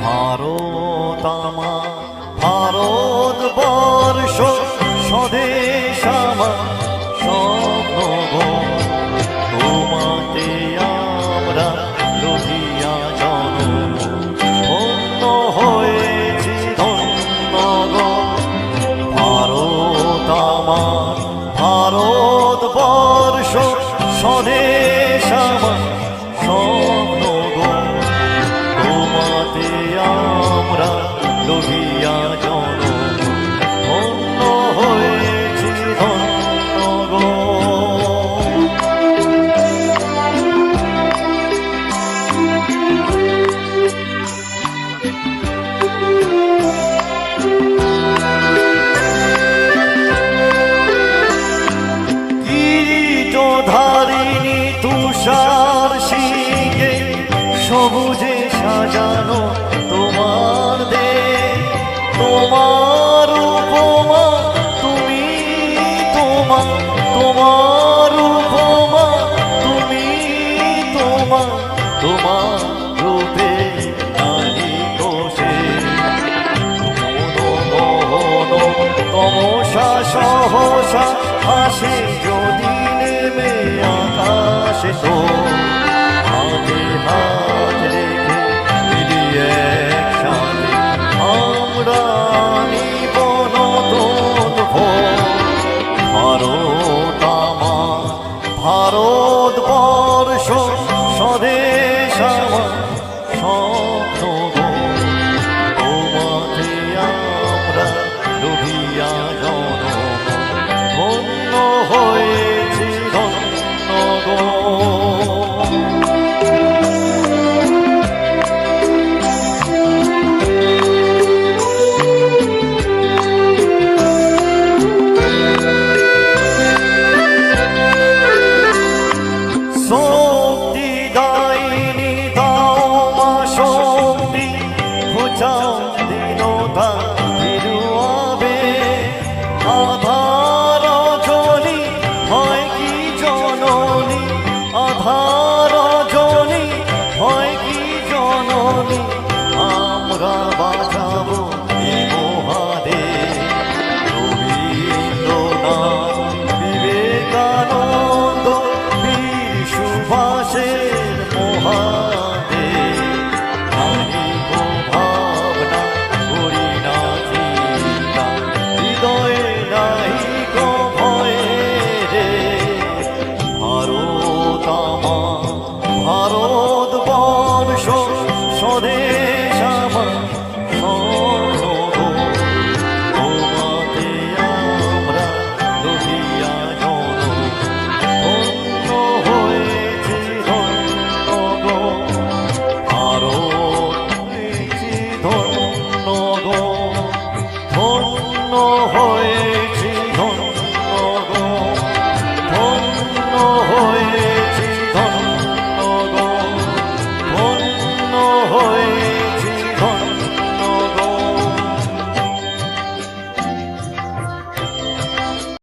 ভারত ধারিণী তুষার শিগে সবুজে সাজানো তোমার দে তোমার উপমা, তুমি তোমা, তোমার উপমা, তুমি তোমা, তোমার রূপে তমসা সহসা হাসে আকাশে তো হাতে হাত রেখে মিলিয়ে আমরা ভারত আমার স্বদেশ আমার স্বপ্ন জন ধন্য হয়েছি দীনতা ফিরুয়াবে আধার জনি হয় কি জননী? আধার জনি হয় কি জননী? আমরা বাজাবো